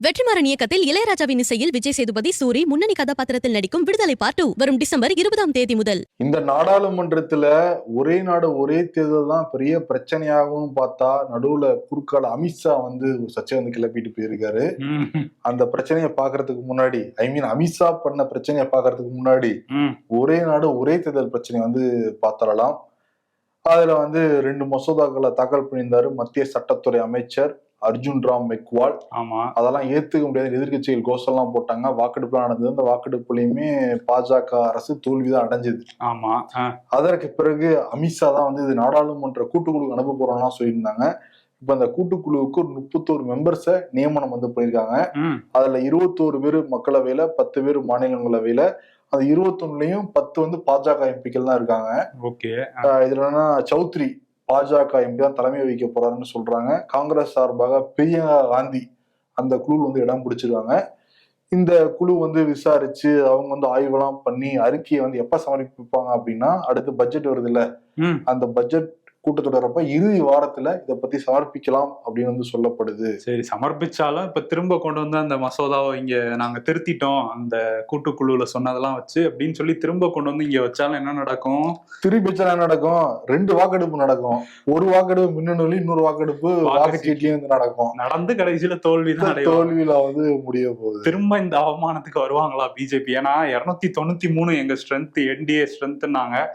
வெற்றிமாறன் இயக்கத்தில் இளையராஜாவின் இசையில் விஜய் சேதுபதி சூரி முன்னணி கதாபாத்திரத்தில் நடிக்கும் விடுதலை பார்ட் டூ வரும் டிசம்பர் இருபதாம் தேதி முதல். இந்த நாடாளுமன்றத்துல ஒரே நாடு ஒரே தேர்தல் தான் பெரிய பிரச்சனையாகும்னு பார்த்தா நடுவுல குறுக்கால அமித்ஷா வந்து ஒரு சர்ச்சை வந்து கிளப்பிட்டு போயிருக்காரு. அந்த பிரச்சனையை பாக்குறதுக்கு முன்னாடி ஐ மீன் அமித்ஷா பண்ண பிரச்சனையை பாக்குறதுக்கு முன்னாடி ஒரே நாடு ஒரே தேர்தல் பிரச்சனை வந்து பார்த்தரலாம் அதுல வந்து ரெண்டு மசோதாக்களை தாக்கல் பண்ணியிருந்தாரு மத்திய சட்டத்துறை அமைச்சர் அர்ஜுன் ராம் மெக்வால். ஆமா. அதெல்லாம் ஏத்துக்க முடியாத. எதிர்க்கட்சிகள் கோஷம்லாம் போட்டாங்க. வாக்கெடுப்புலாம் நடந்தது. அந்த வாக்கெடுப்புலயுமே பாஜக அரசு தோல்விதான் அடைஞ்சது. ஆமா. அதற்கு பிறகு அமித்ஷா தான் வந்து இது நாடாளுமன்ற கூட்டுக்குழுக்கு அனுப்ப போறோம்லாம் சொல்லியிருந்தாங்க. இப்ப அந்த கூட்டுக்குழுவுக்கு ஒரு முப்பத்தோரு மெம்பர்ஸை நியமனம் வந்து பண்ணியிருக்காங்க ம், அதுல இருபத்தோரு பேர் மக்களவையில பத்து பேர் மாநிலங்களவையில. அந்த இருபத்தொன்னுலயும் பத்து வந்து பாஜக எம்பிக்கள் தான் இருக்காங்க. ஓகே. இதுல சௌத்ரி. பாஜக எம்பி தான் தலைமை வகிக்க போறாருன்னு சொல்றாங்க. காங்கிரஸ் சார்பாக பிரியங்கா காந்தி அந்த குழுவில் வந்து இடம் பிடிச்சிருக்காங்க. இந்த குழு வந்து விசாரிச்சு அவங்க வந்து ஆய்வெல்லாம் பண்ணி அறிக்கையை வந்து எப்ப சமர்ப்பிப்பாங்க அப்படின்னா அடுத்து பட்ஜெட் வருது இல்ல அந்த பட்ஜெட் கூட்டத்தொடரப்ப இறுதி வாரத்துல இதை பத்தி சமர்ப்பிக்கலாம் அப்படின்னு வந்து சொல்லப்படுது. சரி சமர்ப்பிச்சாலும் இப்ப திரும்ப கொண்டு வந்து அந்த மசோதாவை இங்க நாங்க திருத்திட்டோம் அந்த கூட்டுக்குழுல சொன்னதெல்லாம் வச்சு அப்படின்னு சொல்லி திரும்ப கொண்டு வந்து இங்க வச்சாலும் என்ன நடக்கும்? திருப்பி என்ன நடக்கும்? ரெண்டு வாக்கெடுப்பு நடக்கும். ஒரு வாக்கெடுப்பு மின்னணுல இன்னொரு வாக்கெடுப்பு வாக்குச்சீட்லயும் வந்து நடக்கும். நடந்து கடைசியில தோல்வி தான் அடைவாங்க தோல்வியில வந்து முடிய போகுது. திரும்ப இந்த அவமானத்துக்கு வருவாங்களா பிஜேபி? ஏன்னா இருநூத்தி தொண்ணூத்தி மூணு எங்க ஸ்ட்ரென்த் என்டிஏ ஸ்ட்ரென்த்னாங்க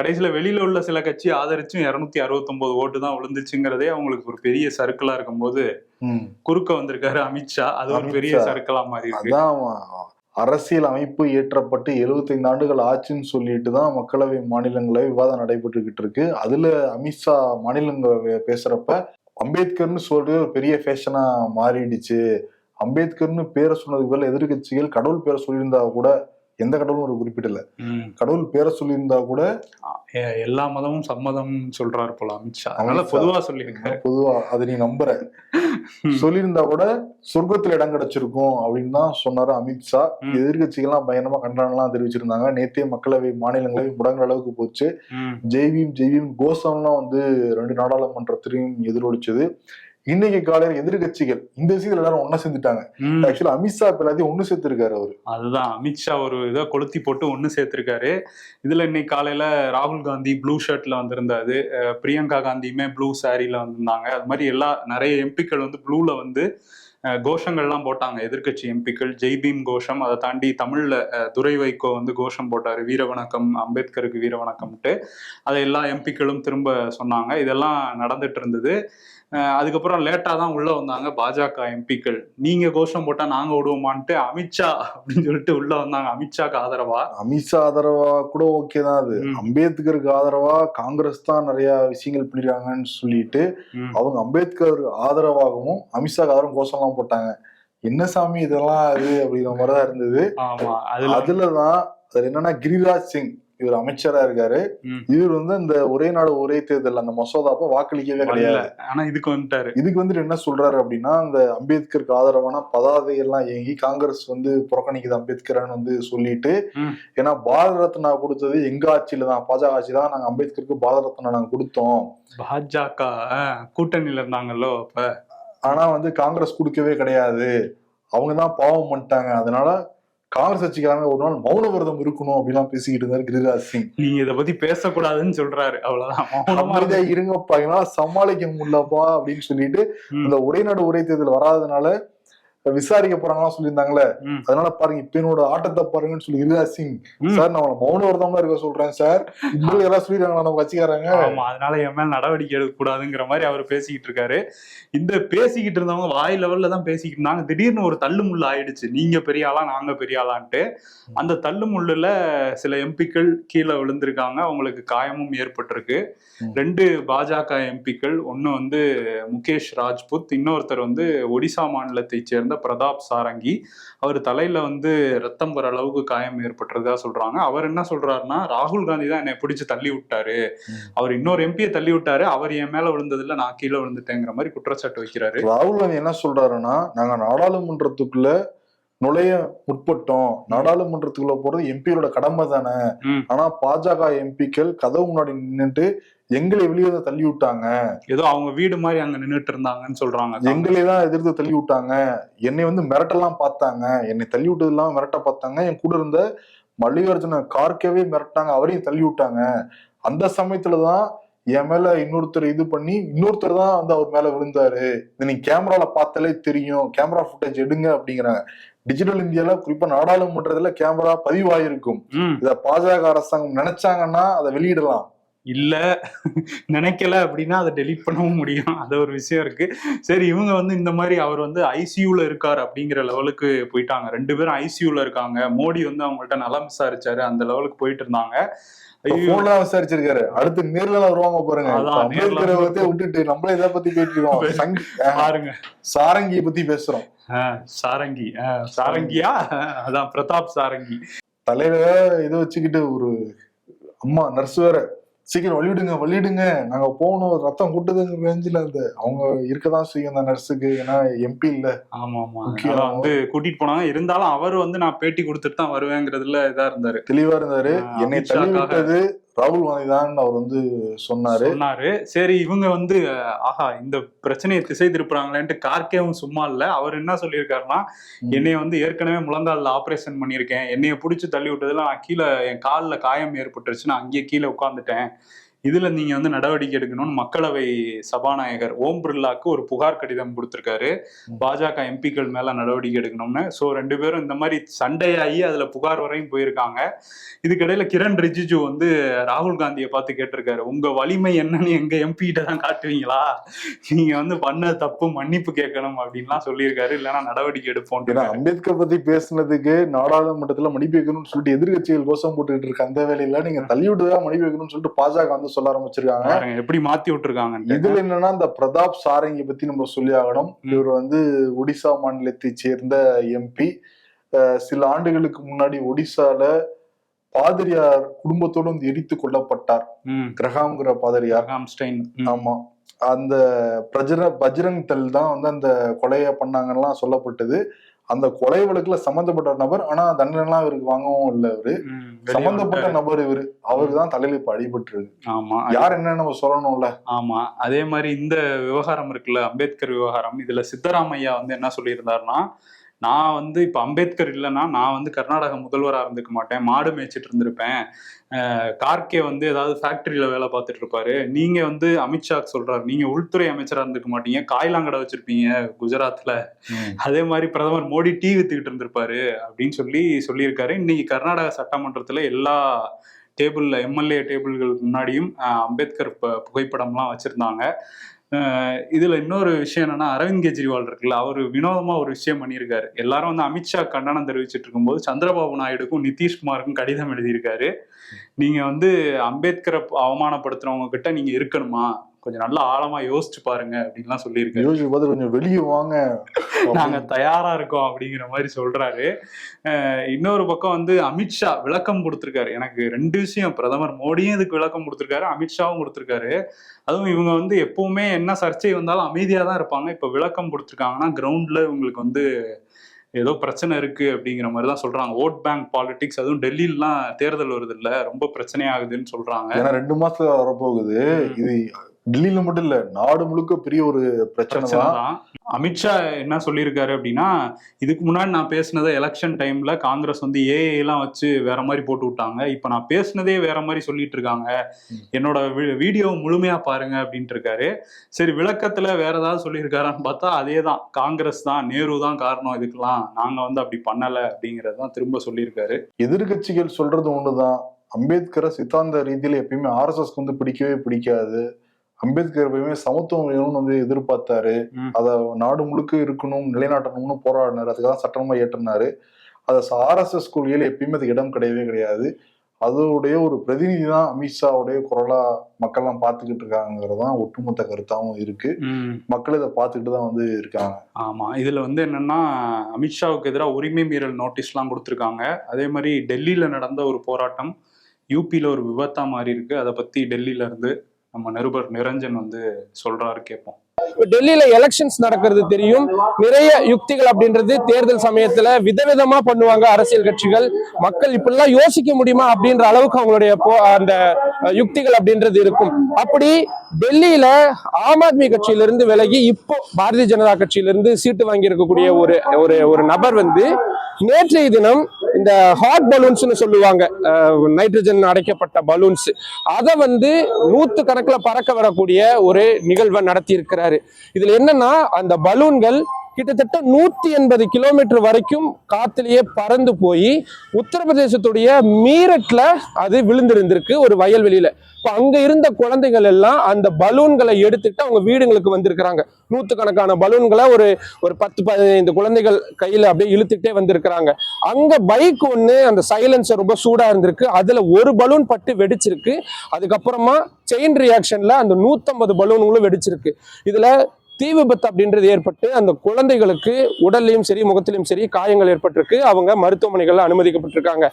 கடைசியில வெளியில உள்ள சில கட்சி ஆதரிச்சும் இருநூத்தி அறுபத்தொன்பது ஓட்டு தான் விழுந்துச்சுங்கிறதே அவங்களுக்கு ஒரு பெரிய சர்க்கிளா இருக்கும்போது. குறுக்க வந்திருக்காரு அமித்ஷா அது ஒரு பெரிய. சர்க்கிளா மாறி இருக்கு அரசியல் அமைப்பு இயற்றப்பட்டு 75 ஆண்டுகள் ஆச்சுன்னு சொல்லிட்டு தான் மக்களவை மாநிலங்களவை விவாதம் நடைபெற்றுக்கிட்டு இருக்கு அதுல அமித்ஷா மாநிலங்களவை பேசுறப்ப அம்பேத்கர்னு சொல்றது ஒரு பெரிய ஃபேஷனா மாறிடுச்சு அம்பேத்கர்னு பேரை சொன்னதுக்கு பதிலா எதிர்க்கட்சிகள் கடவுள் பேரை சொல்லியிருந்தா கூட எந்த கடவுளும் ஒரு குறிப்பிடல. கடவுள் பேரை சொல்லியிருந்தா கூட எல்லா மதமும் சம்மதம் சொல்றாரு போல அமித்ஷா. அதனால. பொதுவா சொல்லிருக்காரு பொதுவா அதை நீ நம்புற. சொல்லியிருந்தா கூட சொர்க்கத்துல இடம் கிடைச்சிருக்கும் அப்படின்னு தான் சொன்னாரு அமித்ஷா. எதிர்கட்சிகள்லாம் பயங்கரமா கண்டனம்லாம் தெரிவிச்சிருந்தாங்க. நேத்தே மக்களவை மாநிலங்களவை முடங்குற அளவுக்கு போச்சு. ஜெய்வீம் ஜெய்வீம் கோஷம்லாம் வந்து ரெண்டு நாடாளுமன்றத்திலையும் எதிரொலிச்சது. இன்னைக்கு காலையில எதிர்கட்சிகள் இந்த விஷயத்துல எல்லாரும் ஒண்ணா சேர்ந்துட்டாங்க. ஆக்சுவலா அமித்ஷா எல்லாத்தையும் ஒண்ணு சேர்த்திருக்காரு அவரு. அதுதான். அமித்ஷா ஒரு இதை கொளுத்தி போட்டு ஒண்ணு சேர்த்திருக்காரு. இதுல இன்னைக்கு காலையில ராகுல் காந்தி ப்ளூ ஷர்ட்ல வந்திருந்தாரு. பிரியங்கா காந்தியுமே ப்ளூ சாரில வந்திருந்தாங்க. அது மாதிரி எல்லா நிறைய எம்பிக்கள் வந்து ப்ளூல வந்து கோஷங்கள்லாம் போட்டாங்க. எதிர்க்கட்சி எம்பிக்கள் ஜெய்பீம் கோஷம் அதை தாண்டி தமிழ்ல துரை வைகோ வந்து கோஷம் போட்டாரு. வீரவணக்கம் அம்பேத்கருக்கு வீரவணக்கம்ட்டு அதை எல்லா எம்பிக்களும் திரும்ப சொன்னாங்க. இதெல்லாம் நடந்துட்டு இருந்தது. அதுக்கப்புறம் லேட்டா தான் உள்ள வந்தாங்க பாஜக எம்பிக்கள். நீங்க கோஷம் போட்டா நாங்க விடுவோமான்ட்டு அமித்ஷா அப்படின்னு சொல்லிட்டு உள்ள வந்தாங்க. அமித்ஷாக்கு ஆதரவா? அமித்ஷா ஆதரவா கூட ஓகே தான் அது. அம்பேத்கருக்கு ஆதரவா காங்கிரஸ் தான் நிறைய விஷயங்கள் பண்ணிருக்காங்கன்னு சொல்லிட்டு. அவங்க அம்பேத்கர் ஆதரவாகவும் அமித்ஷாக்கு ஆதரவும் கோஷம்லாம் போட்டாங்க. என்ன சாமி இதெல்லாம் இது அப்படிங்கிற மாதிரிதான் இருந்தது. ஆமா அதுல அதுலதான் அதுல என்னன்னா கிரிராஜ் சிங். இவர் அமைச்சரா இருக்காரு. இவர் வந்து அந்த ஒரே நாடு ஒரே தேர்தல் அந்த மசோதாப்ப வாக்களிக்கவே வரல. கிடையாது. ஆனா இதுக்கு வந்துட்டாரு. இதுக்கு வந்துட்டு என்ன சொல்றாரு அப்படின்னா அந்த அம்பேத்கருக்கு ஆதரவான பதாதை எல்லாம் இயங்கி காங்கிரஸ் வந்து புறக்கணிக்குது அம்பேத்கர்னு வந்து சொல்லிட்டு. ஏன்னா பாரத ரத்னா கொடுத்தது எங்க ஆட்சியில தான் பாஜக ஆட்சி தான். நாங்க அம்பேத்கருக்கு பாரத ரத்னா நாங்க கொடுத்தோம். பாஜக கூட்டணியில இருந்தாங்கல்லோ அப்ப? ஆனா வந்து காங்கிரஸ் கொடுக்கவே கிடையாது. அவங்க தான் பாவம் பண்ணிட்டாங்க. அதனால காங்கிரஸ் கட்சிக்காரங்க ஒரு நாள் மௌன விரதம் இருக்கணும் அப்படிலாம் பேசிக்கிட்டு இருந்தாரு கிரிராஜ் சிங். நீங்க இத பத்தி பேசக்கூடாதுன்னு சொல்றாரு. அவ்வளவுதான். இருங்கப்பா எங்களால சமாளிக்க முடியலப்பா அப்படின்னு சொல்லிட்டு. இந்த ஒரே நாடு ஒரே தேர்தல் வராதனால விசாரிக்க போறாங்கலாம் சொல்லியிருந்தாங்களே. அதனால பாருங்க இப்ப என்னோட ஆட்டத்தை பாருங்கன்னு சொல்லி கிரிராஜ் சிங். சார் நான் மௌன விரதம் இருக்க சொல்றேன் சார். இப்படி யாராவது சொல்லிடுறாங்களா நம்ம கட்சிக்காரங்க? ஆமா அதனால என் மேல நடவடிக்கை எடுக்க கூடாதுங்கிற மாதிரி அவர் பேசிக்கிட்டு இருக்காரு. இந்த பேசிக்கிட்டு இருந்தவங்க வாய் லெவல்ல தான் பேசிக்கிட்டு இருந்தாங்க. திடீர்னு ஒரு தள்ளுமுள்ள ஆயிடுச்சு. நீங்க பெரிய ஆளா நாங்க பெரிய ஆளான்ட்டு. அந்த தள்ளுமுள்ளுல சில எம்பிக்கள் கீழே விழுந்திருக்காங்க. அவங்களுக்கு காயமும் ஏற்பட்டிருக்கு. ரெண்டு பாஜக எம்பிக்கள் ஒன்னு வந்து முகேஷ் ராஜ்புத் இன்னொருத்தர் வந்து ஒடிசா மாநிலத்தை சேர்ந்த பிரதாப் சாரங்கி அவர் தலையில வந்து ரத்தம் வர அளவுக்கு காயம் ஏற்பட்டிருக்கா சொல்றாங்க. அவர் என்ன சொல்றாருன்னா ராகுல் காந்தி தான் என்னை பிடிச்சு தள்ளி விட்டாரு. அவர் இன்னொரு எம்பியை தள்ளி விட்டாரு. அவர் என் மேல விழுந்ததுல நான் கீழே விழுந்துட்டேங்கிற மாதிரி குற்றச்சாட்டு வைக்கிறாரு. ராகுல் காந்தி என்ன சொல்றாருன்னா நாங்க நாடாளுமன்றத்துக்குள்ள நுழைய முற்பட்டோம். நாடாளுமன்றத்துக்குள்ள போறது எம்பியோட கடமை தானே. ஆனா பாஜக எம்பிக்கள் கதவு முன்னாடி நின்னுட்டு எங்களை வெளியே தான் தள்ளி விட்டாங்க. ஏதோ அவங்க வீடு மாதிரி அங்க நின்னுட்டு இருந்தாங்கன்னு சொல்றாங்க. எங்களை தான் எதிர்த்து தள்ளி விட்டாங்க. என்னை வந்து மிரட்டலாம் பார்த்தாங்க. என்னை தள்ளி விட்டதெல்லாம் மிரட்ட பார்த்தாங்க. என் கூட இருந்த மல்லிகார்ஜுன கார்க்கவே மிரட்டாங்க அவரையும் தள்ளி விட்டாங்க. அந்த சமயத்துலதான் என் மேல இன்னொருத்தர் இது பண்ணி இன்னொருத்தர் தான் வந்து அவர் மேல விழுந்தாரு. இது நீங்க கேமரால பார்த்தாலே தெரியும். கேமரா ஃபுட்டேஜ் எடுங்க அப்படிங்கிறாங்க. டிஜிட்டல் இந்தியால குறிப்பா நாடாளுமன்றத்துல கேமரா பதிவாயிருக்கும். இத பாஜக அரசாங்கம் நினைச்சாங்கன்னா அதை வெளியிடலாம். இல்ல. நினைக்கல அப்படின்னா அதை டெலீட் பண்ணவும் முடியும். அது ஒரு விஷயம் இருக்கு. சரி இவங்க வந்து இந்த மாதிரி அவர் வந்து ஐசியூல இருக்காரு அப்படிங்கிற லெவலுக்கு போயிட்டாங்க. ரெண்டு பேரும் ஐசியூல இருக்காங்க. மோடி வந்து அவங்கள்ட்ட நலம் விசாரிச்சாரு. அந்த லெவலுக்கு போயிட்டு இருந்தாங்க. போன்ல விசாரிச்சிருக்காரு. அடுத்து நேர்ல வருவாங்க பாருங்க. அம்பேத்கரை விட்டுட்டு நம்மளே இதை பத்தி அஹ், பாருங்க. சாரங்கியை பத்தி பேசுறோம். சாரங்கி. சாரங்கியா? அதான் பிரதாப் சாரங்கி. தலையில இதை வச்சுக்கிட்டு ஒரு அம்மா நர்ஸ் வேற. சீக்கிரம் வழிவிடுங்க வழிவிடுங்க. நாங்க போகணும் ரத்தம் கூட்டுதுங்க ரேஞ்சில அந்த அவங்க இருக்கதான் செய்யும் அந்த நர்ஸுக்கு ஏன்னா எம்பி இல்ல. ஆமா ஆமா வந்து கூட்டிட்டு போனாங்க. இருந்தாலும் அவர் வந்து நான் பேட்டி கொடுத்துட்டு தான் வருவேங்கிறதுல இதா இருந்தாரு. தெளிவா இருந்தாரு. என்னை தள்ளி. விட்டது ராகுல் காந்தி தான் அவர் வந்து சொன்னாரு. சொன்னாரு. சரி இவங்க வந்து ஆஹா இந்த பிரச்சனையை திசை திருப்புறாங்களேன்ட்டு கார்கேவும் சும்மா இல்ல. அவர் என்ன சொல்லியிருக்காருன்னா. என்னைய வந்து ஏற்கனவே முழங்கால்ல ஆபரேஷன் பண்ணியிருக்கேன். என்னைய பிடிச்சி தள்ளி விட்டதுல நான் கீழே என் காலில் காயம் ஏற்பட்டுருச்சு நான் அங்கேயே கீழே உட்காந்துட்டேன் இதுல நீங்க வந்து நடவடிக்கை எடுக்கணும்னு மக்களவை சபாநாயகர் ஓம் பிர்லாக்கு ஒரு புகார் கடிதம் கொடுத்திருக்காரு. பாஜக எம்பிக்கள் மேல நடவடிக்கை எடுக்கணும்னு. சோ ரெண்டு பேரும் இந்த மாதிரி சண்டையாகி அதுல புகார் வரையும் போயிருக்காங்க. இதுக்கிடையில கிரண் ரிஜிஜு வந்து ராகுல் காந்தியை பார்த்து கேட்டிருக்காரு. உங்க வலிமை என்னன்னு எங்க எம்பி கிட்ட தான் காட்டுவீங்களா? நீங்க வந்து பண்ண தப்பு மன்னிப்பு கேட்கணும் அப்படின்லாம் சொல்லியிருக்காரு. இல்லைன்னா நடவடிக்கை எடுப்போம் அம்பேத்கர் பத்தி பேசுனதுக்கு நாடாளுமன்றத்துல மன்னிப்பு வைக்கணும்னு சொல்லிட்டு எதிர்கட்சிகள் கோஷம் போட்டுக்கிட்டு இருக்க அந்த வேலையில நீங்க தள்ளி விட்டுதான் மன்னிப்பு வைக்கணும்னு சொல்லிட்டு பாஜக வந்து சொல்ல ஆரம்பிச்சிருக்காங்க. எப்படி மாத்தி விட்டுருக்காங்க இதுல என்னன்னா இந்த பிரதாப் சாரங்கி பத்தி நம்ம சொல்லி ஆகணும். இவர் வந்து ஒடிசா மாநிலத்தை சேர்ந்த எம்பி. சில ஆண்டுகளுக்கு முன்னாடி ஒடிசால பாதிரியார் குடும்பத்தோடு வந்து எரித்து கொல்லப்பட்டார். கிரகாம்ங்கிற பாதிரியார். ஆமா. அந்த பிரஜர பஜ்ரங் தல் தான் வந்து அந்த கொலையை பண்ணாங்கலாம் சொல்லப்பட்டது. அந்த கொலை வழக்குல சம்பந்தப்பட்ட நபர் ஆனா தண்டனைலாம் இவருக்கு வாங்கவும் இல்லை இவரு சம்பந்தப்பட்ட நபர் இவரு. அவருக்கு தான் தலையில இப்ப அடிபட்டு ஆமா யார் என்னன்னு நம்ம சொல்லணும்ல? ஆமா அதே மாதிரி இந்த விவகாரம் இருக்குல்ல அம்பேத்கர் விவகாரம். இதுல சித்தராமையா வந்து என்ன சொல்லியிருந்தாருன்னா நான் வந்து இப்ப அம்பேத்கர் இல்லைன்னா நான் வந்து கர்நாடக முதல்வராக இருந்துக்க மாட்டேன். மாடு மேய்ச்சிட்டு இருந்திருப்பேன். கார்கே வந்து ஏதாவது ஃபேக்டரியில வேலை பார்த்துட்டு இருப்பாரு. நீங்க வந்து அமித்ஷா சொல்றாரு. நீங்க உள்துறை அமைச்சரா இருந்துக்க மாட்டீங்க. காய்லாங்கடை வச்சிருப்பீங்க குஜராத்ல. அதே மாதிரி பிரதமர் மோடி டீ வித்துக்கிட்டு இருந்திருப்பாரு அப்படின்னு சொல்லி சொல்லியிருக்காரு. இன்னைக்கு கர்நாடக சட்டமன்றத்துல எல்லா டேபிள்ல எம்எல்ஏ டேபிள்களுக்கு முன்னாடியும் அம்பேத்கர் புகைப்படம்லாம் வச்சிருந்தாங்க. இதுல இன்னொரு விஷயம் என்னன்னா அரவிந்த் கெஜ்ரிவால் இருக்குல்ல அவர் வினோதமா ஒரு விஷயம் பண்ணியிருக்காரு. எல்லாரும் வந்து அமித்ஷா கண்டனம் தெரிவிச்சிட்டு இருக்கும்போது சந்திரபாபு நாயுடுக்கும் நிதிஷ்குமாருக்கும் கடிதம் எழுதியிருக்காரு. நீங்க வந்து அம்பேத்கரை அவமானப்படுத்துறவங்க கிட்ட நீங்க இருக்கணுமா? கொஞ்சம் நல்லா ஆழமா யோசிச்சு பாருங்க அப்படின்லாம் சொல்லியிருக்காரு. யோசிச்சு பார்த்து கொஞ்சம் வெளியே வாங்க. நாங்க தயாரா இருக்கோம் அப்படிங்கிற மாதிரி சொல்றாரு. இன்னொரு பக்கம் வந்து அமித்ஷா விளக்கம் கொடுத்திருக்காரு. எனக்கு ரெண்டு விஷயம் பிரதமர் மோடியும் இதுக்கு விளக்கம் கொடுத்திருக்காரு அமித்ஷாவும் கொடுத்திருக்காரு. அதுவும் இவங்க வந்து எப்பவுமே என்ன சர்ச்சை வந்தாலும் அமைதியா தான் இருப்பாங்க. இப்ப விளக்கம் கொடுத்திருக்காங்கன்னா கிரவுண்ட்ல இவங்களுக்கு வந்து ஏதோ பிரச்சனை இருக்கு அப்படிங்கிற மாதிரி தான் சொல்றாங்க. ஓட் பேங்க் பாலிடிக்ஸ் அதுவும் டெல்லியிலாம் தேர்தல் வருது இல்ல ரொம்ப பிரச்சனையாகுதுன்னு சொல்றாங்க. ஏன்னா ரெண்டு மாசத்துல வரப்போகுது. இது டெல்லியில மட்டும் இல்ல நாடு முழுக்க பெரிய ஒரு பிரச்சனை தான். அமித்ஷா என்ன சொல்லியிருக்காரு அப்படின்னா இதுக்கு முன்னாடி நான் பேசினதை எலெக்ஷன் டைம்ல காங்கிரஸ் வந்து ஏஐ எல்லாம் வச்சு வேற மாதிரி போட்டு விட்டாங்க. இப்ப நான் பேசினதே வேற மாதிரி சொல்லிட்டு இருக்காங்க. என்னோட வீடியோ முழுமையா பாருங்க அப்படின்ட்டு இருக்காரு. சரி விளக்கத்துல வேற ஏதாவது சொல்லியிருக்காரான்னு பார்த்தா அதே தான். காங்கிரஸ் தான் நேரு தான் காரணம் இதுக்கெல்லாம். நாங்க வந்து அப்படி பண்ணல அப்படிங்கறது தான் திரும்ப சொல்லியிருக்காரு. எதிர்கட்சிகள் சொல்றது ஒண்ணுதான். அம்பேத்கரை சித்தாந்த ரீதியில எப்பயுமே ஆர்எஸ்எஸ்க்கு வந்து பிடிக்கவே பிடிக்காது. அம்பேத்கர் எப்பயுமே சமத்துவம் வேணும்னு வந்து எதிர்பார்த்தாரு. அத நாடு முழுக்க இருக்கணும் நிலைநாட்டணும்னு போராடினாரு. அதுக்காக சட்டமா ஏற்றினாரு அதை ஆர்எஸ்எஸ் கொள்கையில எப்பயுமே அதுக்கு இடம் கிடையவே கிடையாது. அதோடைய ஒரு பிரதிநிதி தான் அமித்ஷாவுடைய குரலா மக்கள்லாம் பார்த்துக்கிட்டு இருக்காங்கிறது தான் ஒட்டுமொத்த கருத்தாவும் இருக்கு. மக்கள் இதை பார்த்துக்கிட்டு தான் வந்து இருக்காங்க. ஆமா. இதுல வந்து என்னன்னா அமித்ஷாவுக்கு எதிராக உரிமை மீறல் நோட்டீஸ்லாம் கொடுத்துருக்காங்க. அதே மாதிரி டெல்லியில நடந்த ஒரு போராட்டம் யூபியில ஒரு விபத்தா மாறி இருக்கு அதை பத்தி டெல்லியில இருந்து நம்ம நிருபர் நிரஞ்சன் வந்து சொல்றாரு கேட்போம். டெல்லியில எலெக்ஷன்ஸ் நடக்கிறது தெரியும். நிறைய யுக்திகள் அப்படின்றது தேர்தல் சமயத்துல விதவிதமா பண்ணுவாங்க அரசியல் கட்சிகள். மக்கள் இப்படிலாம் யோசிக்க முடியுமா அப்படின்ற அளவுக்கு அவங்களுடைய அந்த யுக்திகள் அப்படின்றது இருக்கும். அப்படி டெல்லியில ஆம் ஆத்மி கட்சியிலிருந்து விலகி இப்போ பாரதிய ஜனதா கட்சியிலிருந்து சீட்டு வாங்கி இருக்கக்கூடிய ஒரு ஒரு ஒரு நபர் வந்து நேற்றைய தினம் இந்த ஹாட் பலூன்ஸ்னு சொல்லுவாங்க. நைட்ரஜன் அடைக்கப்பட்ட பலூன்ஸ் அதை வந்து நூற்று கணக்கில் பறக்க வரக்கூடிய ஒரு நிகழ்வை நடத்தி இருக்கிறாரு இதுல என்னன்னா அந்த பலூன்கள் கிட்டத்தட்ட நூத்தி எண்பது கிலோமீட்டர் வரைக்கும் காத்திலேயே பறந்து போய் உத்தரப்பிரதேசத்துடைய மீரட்ல அது விழுந்திருந்திருக்கு ஒரு வயல்வெளியில இப்போ அங்க இருந்த குழந்தைகள் எல்லாம் அந்த பலூன்களை எடுத்துட்டு அவங்க வீடுங்களுக்கு வந்திருக்கிறாங்க. நூத்துக்கணக்கான பலூன்களை ஒரு ஒரு பத்து பதினைந்து குழந்தைகள் கையில அப்படியே இழுத்துக்கிட்டே வந்திருக்கிறாங்க. அங்க பைக் ஒண்ணு அந்த சைலன்சர் ரொம்ப சூடா இருந்திருக்கு. அதுல ஒரு பலூன் பட்டு வெடிச்சிருக்கு. அதுக்கப்புறமா செயின் ரியாக்ஷன்ல அந்த நூத்தம்பது பலூன்களும் வெடிச்சிருக்கு. இதுல தீ விபத்து அப்படின்றது ஏற்பட்டு அந்த குழந்தைகளுக்கு உடல்லையும் சரி முகத்திலையும் சரி காயங்கள் ஏற்பட்டிருக்கு. அவங்க மருத்துவமனைகள்ல அனுமதிக்கப்பட்டிருக்காங்க.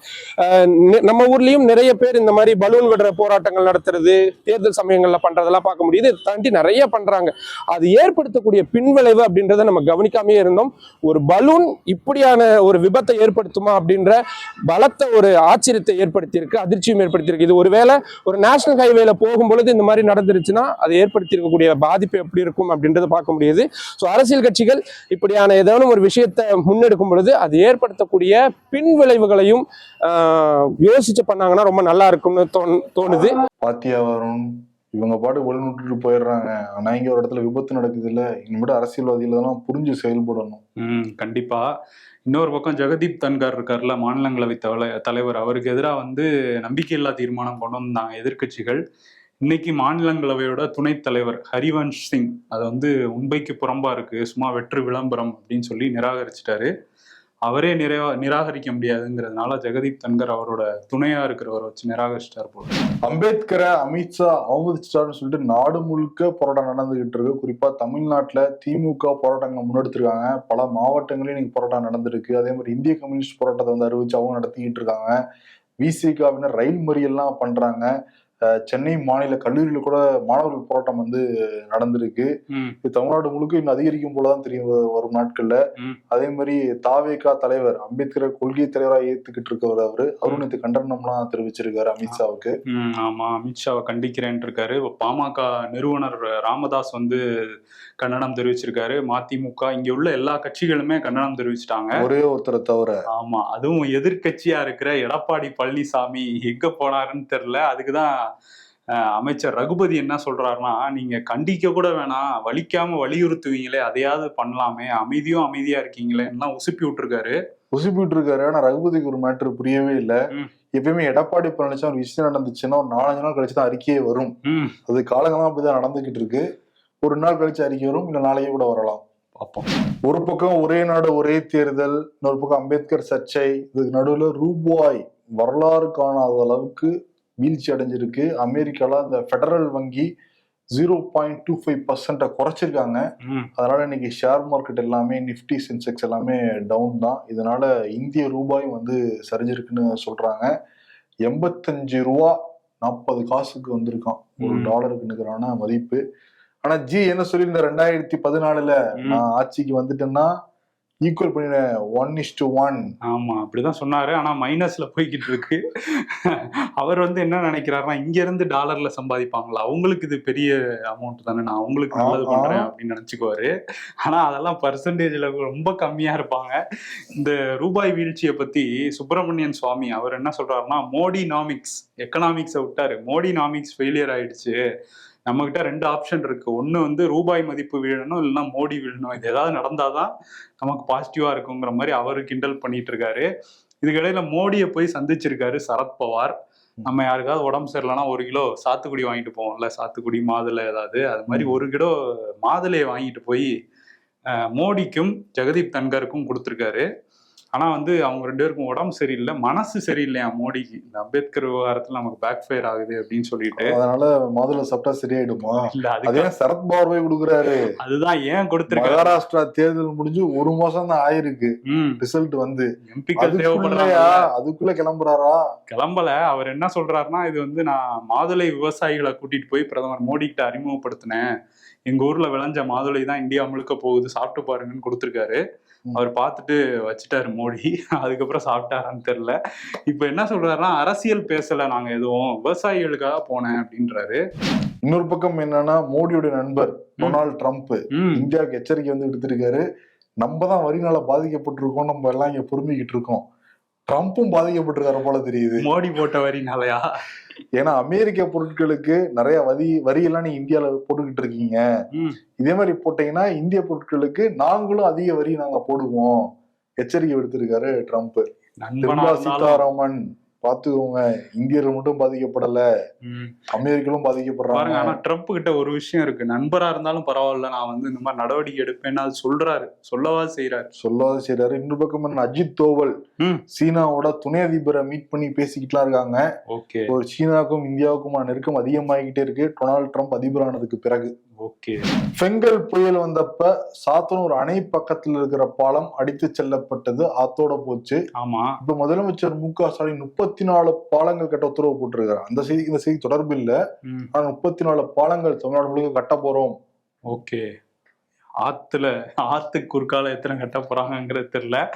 நம்ம ஊர்லயும் நிறைய பேர் இந்த மாதிரி பலூன் விடுற போராட்டங்கள் நடத்துறது தேர்தல் சமயங்கள்ல பண்றதெல்லாம் பார்க்க முடியுது. தாண்டி நிறைய பண்றாங்க. அது ஏற்படுத்தக்கூடிய பின்விளைவு அப்படின்றத நம்ம கவனிக்காமே இருந்தோம். ஒரு பலூன் இப்படியான ஒரு விபத்தை ஏற்படுத்துமா அப்படின்ற பலத்த ஒரு ஆச்சரியத்தை ஏற்படுத்தியிருக்கு அதிர்ச்சியும் ஏற்படுத்தியிருக்கு. இது ஒருவேளை ஒரு நேஷனல் ஹைவேல போகும்பொழுது இந்த மாதிரி நடந்துருச்சுன்னா அது ஏற்படுத்தியிருக்கக்கூடிய பாதிப்பு எப்படி இருக்கும் அப்படின்றத பார்க்க முடியுது. ஸோ அரசியல் கட்சிகள் இப்படியான ஏதேனும் ஒரு விஷயத்தை முன்னெடுக்கும் பொழுது அது ஏற்படுத்தக்கூடிய பின் விளைவுகளையும் யோசிச்சு பண்ணாங்கன்னா ரொம்ப நல்லா இருக்கும்னு தோணு தோணுது. பாத்தியா வரும் இவங்க பாட்டு விட்டுட்டு போயிடுறாங்க. ஆனா இங்க ஒரு இடத்துல விபத்து நடக்குது இல்ல இனிமேட்டு அரசியல்வாதிகள் இதெல்லாம் புரிஞ்சு செயல்படணும். ம் கண்டிப்பா. இன்னொரு பக்கம் ஜெகதீப் தன்கர் இருக்கார்ல மாநிலங்களவை தலை தலைவர். அவருக்கு எதிராக வந்து நம்பிக்கையில்லா தீர்மானம் கொண்டு வந்தாங்க எதிர்க்கட்சிகள். இன்னைக்கு மாநிலங்களவையோட துணைத் தலைவர் ஹரிவன்ஷ் சிங் அது வந்து உண்மைக்கு புறம்பா இருக்கு சும்மா வெற்று விளம்பரம் அப்படின்னு சொல்லி நிராகரிச்சிட்டாரு. அவரே நிறைவா நிராகரிக்க முடியாதுங்கிறதுனால ஜெகதீப் தன்கர் அவரோட துணையா இருக்கிறவரை வச்சு நிராகரிச்சிட்டார் போல. அம்பேத்கரை அமித்ஷா அவமதிச்சிட்டாருன்னு சொல்லிட்டு நாடு முழுக்க போராட்டம் நடந்துகிட்டு இருக்கு. குறிப்பா தமிழ்நாட்டுல திமுக போராட்டங்கள் முன்னெடுத்திருக்காங்க. பல மாவட்டங்களையும் இன்னைக்கு போராட்டம் நடந்திருக்கு. அதே மாதிரி இந்திய கம்யூனிஸ்ட் போராட்டத்தை வந்து அறிவிச்சு அவங்க நடத்திக்கிட்டு இருக்காங்க. விசிகாவினர் ரயில் மறியல்லாம் பண்றாங்க. சென்னை மாநில கல்லூரியில கூட மாணவர்கள் போராட்டம் வந்து நடந்திருக்கு. இது தமிழ்நாடு முழுக்க இன்னும் அதிகரிக்கும் போலதான் தெரியும் வரும் நாட்கள்ல. அதே மாதிரி தாவேகா தலைவர் அம்பேத்கரை கொள்கை தலைவராக ஏத்துக்கிட்டு இருக்கவர் அவரு. அவரும் நேற்று கண்டனம்லாம் தெரிவிச்சிருக்காரு அமித்ஷாவுக்கு ஆமா. அமித்ஷாவை கண்டிக்கிறேன் இருக்காரு பாமக நிறுவனர் ராமதாஸ் வந்து கண்டனம் தெரிவிச்சிருக்காரு. மதிமுக இங்க உள்ள எல்லா கட்சிகளுமே கண்டனம் தெரிவிச்சிட்டாங்க. ஒரே ஒருத்தரை தவிர. ஆமா. அதுவும் எதிர்க்கட்சியா இருக்கிற எடப்பாடி பழனிசாமி எங்க போனாருன்னு தெரியல. அதுக்குதான் அமைச்சர் ரகுபதி என்ன சொல்றாருன்னா நீங்க கண்டிக்க கூட வேணாம். வலிக்காம வலியுறுத்துவீங்களே. அதையாவது பண்ணலாமே. அமைதியும் அமைதியா இருக்கீங்களே. எல்லாம் உசுப்பி விட்டுருக்காரு. உசுப்பிட்டு இருக்காரு ஆனா ரகுபதிக்கு ஒரு மேட்ரு புரியவே இல்ல. எப்பயுமே எடப்பாடி பழனிசாமி ஒரு விஷயம் நடந்துச்சுன்னா ஒரு நாலஞ்சு நாள் கழிச்சு தான் அறிக்கையே வரும். அது காலங்கள்லாம் அப்படிதான் நடந்துகிட்டு இருக்கு. ஒரு நாள் கழிச்சு அறிக்கை வரும். இல்ல நாளைக்கே கூட வரலாம். பார்ப்போம். ஒரு பக்கம் ஒரே நாடு ஒரே தேர்தல். இன்னொரு பக்கம் அம்பேத்கர் சர்ச்சை. இதுக்கு நடுவுல ரூபாய் வரலாறு காணாத அளவுக்கு வீழ்ச்சி அடைஞ்சிருக்கு. அமெரிக்கால இந்த ஃபெடரல் வங்கி ஜீரோ பாயிண்ட் டூ ஃபைவ் பர்சன்ட்டை குறைச்சிருக்காங்க. அதனால இன்னைக்கு ஷேர் மார்க்கெட் எல்லாமே நிஃப்டி சென்செக்ஸ் எல்லாமே டவுன் தான். இதனால இந்திய ரூபாயும் வந்து சரிஞ்சிருக்குன்னு சொல்றாங்க. எண்பத்தஞ்சு ரூபா நாற்பது காசுக்கு வந்திருக்கான் ஒரு. டாலருக்கு நிகரான மதிப்பு. ஆனா ஜி என்ன சொல்லி இந்த ரெண்டாயிரத்தி பதினாலுல. நான் ஆட்சிக்கு வந்துட்டேன்னா ஈக்குவல் பண்ணிடுறேன் ஒன் இஸ் டு ஒன் ஆமா அப்படிதான் சொன்னாரு. ஆனா மைனஸ்ல போய்கிட்டு இருக்கு. அவர் வந்து என்ன நினைக்கிறாருன்னா இங்க இருந்து டாலர்ல சம்பாதிப்பாங்களா? அவங்களுக்கு இது பெரிய அமௌண்ட் தானே. நான் அவங்களுக்கு நல்லது. பண்றேன் அப்படின்னு நினைச்சுக்குவாரு. ஆனா அதெல்லாம் பர்சன்டேஜ்ல ரொம்ப கம்மியா இருப்பாங்க. இந்த ரூபாய் வீழ்ச்சியை பத்தி சுப்பிரமணியன் சுவாமி அவர் என்ன சொல்றாருன்னா மோடி நாமிக்ஸ் எக்கனாமிக்ஸை விட்டாரு. மோடி நாமிக்ஸ் ஃபெயிலியர் ஆயிடுச்சு. நம்ம கிட்ட ரெண்டு ஆப்ஷன் இருக்கு. ஒன்னு வந்து ரூபாய் மதிப்பு வீழணும் இல்லைன்னா மோடி வீழணும். இது ஏதாவது நடந்தாதான் நமக்கு பாசிட்டிவா இருக்குங்கிற மாதிரி அவரு கிண்டல் பண்ணிட்டு இருக்காரு. இதுக்கிடையில மோடியை போய் சந்திச்சிருக்காரு சரத்பவார் நம்ம யாருக்காவது உடம்பு சரியில்லைன்னா ஒரு கிலோ சாத்துக்குடி வாங்கிட்டு போவோம்ல. சாத்துக்குடி மாதுளை ஏதாவது. அது மாதிரி ஒரு கிலோ மாதுளையை வாங்கிட்டு போய் மோடிக்கும் ஜெகதீப் தன்கருக்கும் கொடுத்துருக்காரு. ஆனா வந்து அவங்க ரெண்டு பேருக்கும் உடம்பு சரியில்லை மனசு சரியில்லையா மோடிக்கு? இந்த அம்பேத்கர் விவகாரத்துல நமக்கு பேக் ஃபயர் ஆகுது அப்படின்னு சொல்லிட்டு. அதனால மாதுளை சாப்பிட்டா சரியாயிடுமா? இல்ல அதே சரத்பவார் போய் கொடுக்குறாரு? அதுதான் ஏன் கொடுத்திருக்காரு? மகாராஷ்டிரா தேர்தல் முடிஞ்சு ஒரு மாசம் தான் ஆயிருக்கு. ரிசல்ட் வந்து. எம்பிக்கள் தேவைப்படுறாங்க அதுக்குள்ள கிளம்புறாரா? கிளம்பல. அவர் என்ன சொல்றாருன்னா இது வந்து நான் மாதுளை விவசாயிகளை கூட்டிட்டு போய் பிரதமர் மோடி கிட்ட அறிமுகப்படுத்தினேன். எங்க ஊர்ல விளைஞ்ச மாதுளை தான் இந்தியா முழுக்க போகுது சாப்பிட்டு பாருங்கன்னு கொடுத்துருக்காரு. அவர் பார்த்துட்டு வச்சுட்டாரு மோடி. அதுக்கப்புறம் சாப்பிட்டாரான்னு தெரியல. இப்ப என்ன சொல்றாருன்னா அரசியல் பேசல நாங்க எதுவும். விவசாயிகளுக்காக போனேன் அப்படின்றாரு. இன்னொரு பக்கம் என்னன்னா மோடியோட நண்பர் டொனால்ட் ட்ரம்ப் இந்தியாவுக்கு எச்சரிக்கை வந்து எடுத்திருக்காரு. நம்ம தான் வரினால பாதிக்கப்பட்டிருக்கோம். நம்ம எல்லாம் இங்க பொறுமைக்கிட்டு இருக்கோம். ட்ரம்ப்பும் பாதிக்கப்பட்டிருக்காரு போல தெரியுது. மோடி போட்ட வரினாலயா? ஏன்னா அமெரிக்க பொருட்களுக்கு நிறைய வரி வரியெல்லாம் நீங்க இந்தியால போட்டுக்கிட்டு இருக்கீங்க. இதே மாதிரி போட்டீங்கன்னா இந்திய பொருட்களுக்கு நாங்களும் அதிக வரி நாங்க போடுவோம். எச்சரிக்கை விடுத்திருக்காரு ட்ரம்ப். நிர்மலா சீதாராமன் பாத்துக்கோங்க இந்தியர்கள் மட்டும் பாதிக்கப்படல. ம். அமெரிக்கர்களும் பாருங்க பாதிக்கப்படுறாங்க ஆனா ட்ரம்ப் கிட்ட ஒரு விஷயம் இருக்கு. நண்பரா இருந்தாலும் பரவாயில்ல நான் வந்து இந்த மாதிரி நடவடிக்கை எடுப்பேன்னு அது சொல்றாரு. சொல்லவா செய்யறாரு சொல்லாத செய்றாரு. இன்னொரு பக்கம் அஜித் தோவல். சீனாவோட துணை அதிபரை மீட் பண்ணி பேசிக்கிட்டுலாம் இருக்காங்க. ஓகே. ஒரு சீனாவுக்கும் இந்தியாவுக்குமான நெருக்கம் அதிகமாகிக்கிட்டே இருக்கு. டொனால்ட் ட்ரம்ப் அதிபரானதுக்கு பிறகு. ஓகே. பெங்கல் புயல் வந்தப்ப சாத்தனூர் அணை பக்கத்துல இருக்கிற பாலம் அடித்து செல்லப்பட்டது. ஆத்தோட போச்சு. ஆமா. இப்ப முதலமைச்சர் மு க ஸ்டாலின் முப்பத்தி நாலு பாலங்கள் கட்ட உத்தரவு போட்டிருக்காரு. அந்த செய்தி இந்த செய்தி தொடர்பு இல்ல ஆனா முப்பத்தி நாலு பாலங்கள் தமிழ்நாடு முழுக்க கட்ட போறோம். ஓகே. ஆத்துல ஆத்து குறுக்கால எத்தனை கட்ட போறாங்கங்கிறது தெரியல.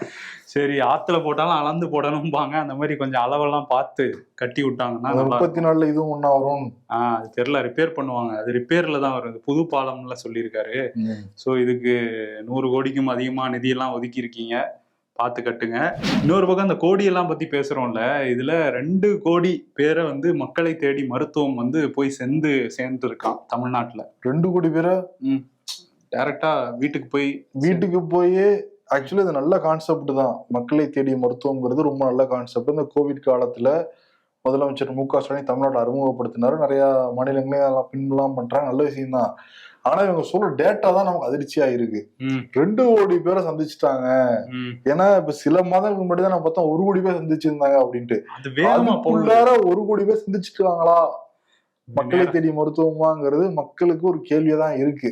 சரி ஆத்துல போட்டாலும் அளந்து போடணும்பாங்க. அந்த மாதிரி கொஞ்சம் அளவெல்லாம் பார்த்து கட்டி விட்டாங்கன்னா அந்த முப்பத்தி நாலுல இதுவும் ஒன்னா வரும். ஆஹ் அது தெரியல ரிப்பேர் பண்ணுவாங்க. அது ரிப்பேர்ல தான் வரும் புது பாலம்ல சொல்லியிருக்காரு. ஸோ இதுக்கு நூறு கோடிக்கும் அதிகமா நிதியெல்லாம் ஒதுக்கி இருக்கீங்க. பார்த்து கட்டுங்க. இன்னொரு பக்கம் இந்த கோடியெல்லாம் பத்தி பேசுறோம்ல. இதுல ரெண்டு கோடி பேரை வந்து மக்களை தேடி மருத்துவம் வந்து போய் சென்று சேர்ந்து இருக்கான் தமிழ்நாட்டுல. ரெண்டு கோடி பேரை? டைரக்டா வீட்டுக்கு போய் வீட்டுக்கு போய் ஆக்சுவலி இது நல்ல கான்செப்ட் தான். மக்களை தேடிய மருத்துவங்கிறது ரொம்ப நல்ல கான்செப்ட் இந்த கோவிட் காலத்துல முதலமைச்சர் மு க ஸ்டாலின் தமிழ்நாட்டில் அறிமுகப்படுத்தினாரு. நிறைய மாநிலங்களே அதெல்லாம் பின்பெல்லாம் பண்றாங்க. நல்ல விஷயம் தான் ஆனா இவங்க சொல்ற டேட்டா தான் நமக்கு அதிர்ச்சியா இருக்கு ம், ரெண்டு கோடி பேரை சந்திச்சுட்டாங்க. ஏன்னா இப்ப சில மாதங்களுக்கு முன்னாடி தான் நான் பார்த்தா ஒரு கோடி பேர் சந்திச்சிருந்தாங்க அப்படின்ட்டு. ஒரு கோடி பேர் சந்திச்சிருக்காங்களா மக்களை தேடி மருத்துவமாங்கிறது மக்களுக்கு ஒரு கேள்வியா தான் இருக்கு.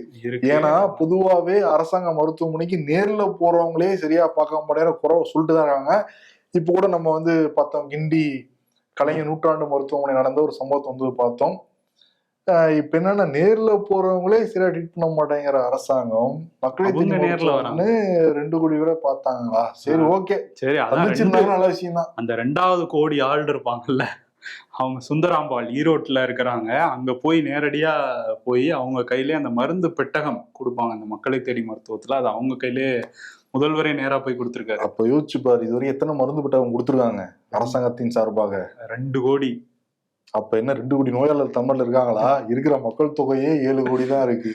ஏன்னா பொதுவாவே அரசாங்க மருத்துவமனைக்கு நேர்ல போறவங்களே சரியா பார்க்க முடியாத குறை சொல்லிட்டு தான் இருக்காங்க. இப்போ கூட நம்ம வந்து பார்த்தோம் கிண்டி கலைஞர் நூற்றாண்டு மருத்துவமனை நடந்த ஒரு சம்பவத்தை வந்து பார்த்தோம். இப்ப என்னன்னா நேர்ல போறவங்களே சரியா ட்ரீட் பண்ண மாட்டேங்கிற அரசாங்கம் மக்களை நேர்ல ரெண்டு கோடி பேரை பார்த்தாங்களா? சரி ஓகே. சரி சந்திச்சிருந்தாங்க நல்ல விஷயம் தான் அந்த ரெண்டாவது கோடி ஆள் இருப்பாங்கல்ல. அவங்க சுந்தராம்பாள் ஈரோட்ல இருக்கிறாங்க. அங்க போய் நேரடியா போய் அவங்க கையிலே அந்த மருந்து பெட்டகம் கொடுப்பாங்க. அந்த மக்களை தேடி மருத்துவத்துல. அது அவங்க கையிலே முதல்வரே நேரா போய் கொடுத்துருக்காரு. அப்ப யோசிச்சு பாரு இதுவரை எத்தனை மருந்து பெட்டகம் கொடுத்துருக்காங்க அரசாங்கத்தின் சார்பாக? ரெண்டு கோடி. அப்ப என்ன ரெண்டு கோடி நோயாளர் தமிழ்ல இருக்காங்களா? இருக்கிற மக்கள் தொகையே ஏழு கோடி தான் இருக்கு.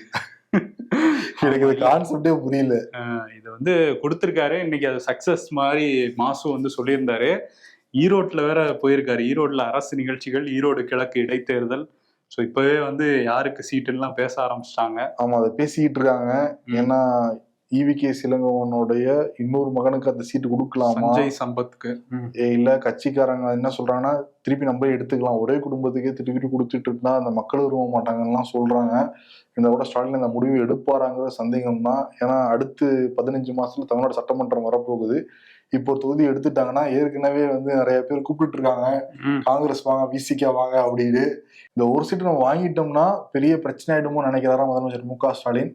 எனக்கு இது கான்செப்டே புரியல. இது வந்து கொடுத்துருக்காரு. இன்னைக்கு அது சக்சஸ் மாதிரி மாசு வந்து சொல்லியிருந்தாரு. ஈரோட்ல வேற போயிருக்காரு. ஈரோட்ல அரசு நிகழ்ச்சிகள் ஈரோடு கிழக்கு இடைத்தேர்தல். ஸோ இப்பவே வந்து யாருக்கு சீட்டுலாம் பேச ஆரம்பிச்சிட்டாங்க. ஆமா அதை பேசிக்கிட்டு இருக்காங்க. ஏன்னா ஈவி கே சிலங்கவனுடைய இன்னொரு மகனுக்கு அந்த சீட்டு கொடுக்கலாமா? சஞ்சய் சம்பத்துக்கு. இல்ல கட்சிக்காரங்க என்ன சொல்றாங்கன்னா திருப்பி நம்ம எடுத்துக்கலாம். ஒரே குடும்பத்துக்கே திருப்பி கொடுத்துட்டு இருந்தா அந்த மக்கள் விரும்ப மாட்டாங்கலாம் சொல்றாங்க. இந்த விட ஸ்டாலின் அந்த முடிவு எடுப்பாராங்கிற சந்தேகம் தான் ஏன்னா அடுத்து பதினஞ்சு மாசத்துல தமிழ்நாடு சட்டமன்றம் வரப்போகுது. இப்போ தொகுதி எடுத்துட்டாங்கன்னா ஏற்கனவே வந்து நிறைய பேர் கூப்பிட்டு இருக்காங்க. காங்கிரஸ் வாங்க விசிகா வாங்க அப்படின்னு. இந்த ஒரு சீட்டு நம்ம வாங்கிட்டோம்னா பெரிய பிரச்சனை ஆயிடுமோ நினைக்கிறாரா முதலமைச்சர் மு க ஸ்டாலின்.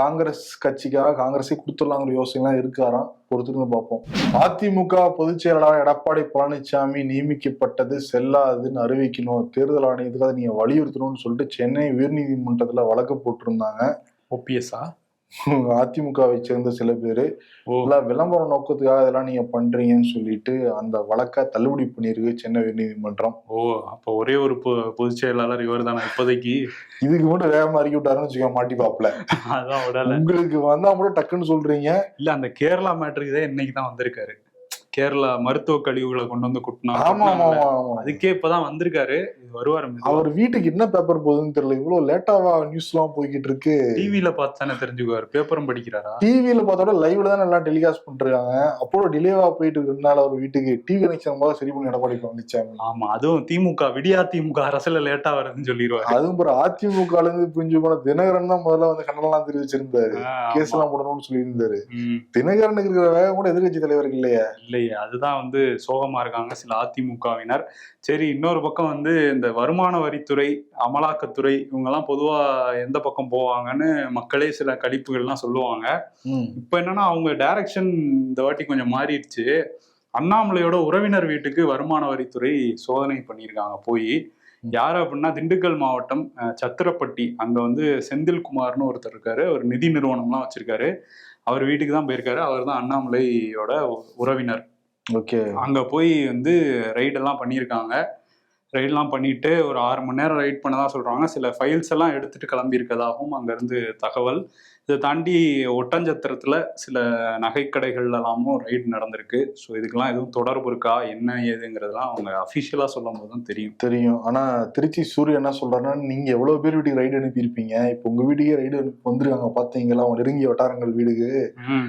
காங்கிரஸ் கட்சிக்காக காங்கிரஸே கொடுத்துடலாங்கிற யோசனைலாம் இருக்காராம் பொறுத்திருந்து பார்ப்போம். அதிமுக பொதுச் செயலாளர் எடப்பாடி பழனிசாமி நியமிக்கப்பட்டது செல்லாதுன்னு அறிவிக்கணும். தேர்தல் ஆணையத்துக்கு அதை நீங்க வலியுறுத்தணும்னு சொல்லிட்டு சென்னை உயர்நீதிமன்றத்துல வழக்கு போட்டிருந்தாங்க. ஓபிஎஸ்ஆ அதிமுகவை சேர்ந்த சில பேரு விளம்பர நோக்கத்துக்காக இதெல்லாம் நீங்க பண்றீங்கன்னு சொல்லிட்டு அந்த வழக்கை தள்ளுபடி பண்ணியிருக்கு சென்னை உயர்நீதிமன்றம் ஓ அப்ப ஒரே ஒரு பொதுச் செயலாளர் இவர் தானே இப்போதைக்கு? இதுக்கு மட்டும் வேகமா அறிக்கை விட்டாருன்னு வச்சுக்க மாட்டி பாப்பல. அதான் உங்களுக்கு வந்தா மட்டும் டக்குன்னு சொல்றீங்க. இல்ல அந்த கேரளா மேட்ருக்கு தான் இன்னைக்கு தான் வந்திருக்காரு. கேரளா மருத்துவ கழிவுகளை கொண்டு வந்து கொட்டினாங்க அதுக்கே இப்பதான் வந்திருக்காரு. இது வருவாரு அவர் வீட்டுக்கு என்ன பேப்பர் போகுதுன்னு தெரியல. இவ்வளவு லேட்டாவா நியூஸ் எல்லாம் போய்கிட்டு இருக்கு டிவில பார்த்து தானே தெரிஞ்சுக்குவாரு. பேப்பரும் படிக்கிறாரா? டிவியில பார்த்தோட லைவ்ல தான் எல்லாம் டெலிகாஸ்ட் பண்றாங்க. அப்போ டிலேவா போயிட்டு நாள் அவர் வீட்டுக்கு டிவி கனெக்ஷன் போது சரி பண்ணி எடப்பாடி பழனிசாமி ஆமா அதுவும் திமுக விடியா திமுக அரசுல லேட்டா வருதுன்னு சொல்லிடுவாரு அதுவும் ஒரு அதிமுக இருந்து புரிஞ்சு போன தினகரன் தான் முதல்ல வந்து கண்டனம் தெரிவிச்சிருந்தாரு. கேஸ். எல்லாம் போடணும்னு சொல்லியிருந்தாரு. தினகரனுக்கு இருக்கிற வேகம் கூட எதிர்கட்சி தலைவருக்கு இல்லையா. இல்லையே அதுதான் வந்து சோகமா இருக்காங்க சில அதிமுகவினர். சரி இன்னொரு பக்கம் வந்து இந்த வருமான வரித்துறை அமலாக்கத்துறை இவங்கெல்லாம் பொதுவா எந்த பக்கம் போவாங்கன்னு மக்களே சில கணிப்புகள்லாம் சொல்லுவாங்க. இப்போ என்னன்னா அவங்க டைரக்ஷன் இந்த வாட்டி கொஞ்சம் மாறிடுச்சு. அண்ணாமலையோட உறவினர் வீட்டுக்கு வருமான வரித்துறை சோதனை பண்ணியிருக்காங்க போய். யார் அப்படின்னா திண்டுக்கல் மாவட்டம் சத்திரப்பட்டி. அங்க வந்து செந்தில்குமார்னு ஒருத்தர் இருக்காரு. ஒரு நிதி நிறுவனம்லாம் வச்சிருக்காரு. அவர் வீட்டுக்கு தான் போயிருக்காரு. அவர் தான் அண்ணாமலையோட உறவினர். ஓகே. அங்க போய் வந்து ரைடெல்லாம் பண்ணியிருக்காங்க. ரைடெல்லாம் பண்ணிட்டு ஒரு ஆறு மணி நேரம் ரைட் பண்ணதா சொல்றாங்க. சில ஃபைல்ஸ் எல்லாம் எடுத்துட்டு கிளம்பி இருக்கதாகவும் அங்க இருந்து தகவல். இதை தாண்டி ஒட்டஞ்சத்திரத்துல சில நகைக்கடைகள்ல எல்லாமும் ரைடு நடந்திருக்கு. ஸோ இதுக்கெல்லாம் எதுவும் தொடர்பு இருக்கா? என்ன ஏதுங்கிறதெல்லாம் அவங்க அஃபிஷியலா சொல்லும் போது தான் தெரியும். தெரியும். ஆனா திருச்சி சூரிய என்ன சொல்றாருன்னா நீங்க எவ்வளவு பேர் வீட்டுக்கு ரைடு அனுப்பியிருப்பீங்க? இப்ப உங்க வீட்டுக்கே ரைடு வந்திருக்காங்க பாத்தீங்களா? அவங்க நெருங்கிய வட்டாரங்கள் வீடுக்கு.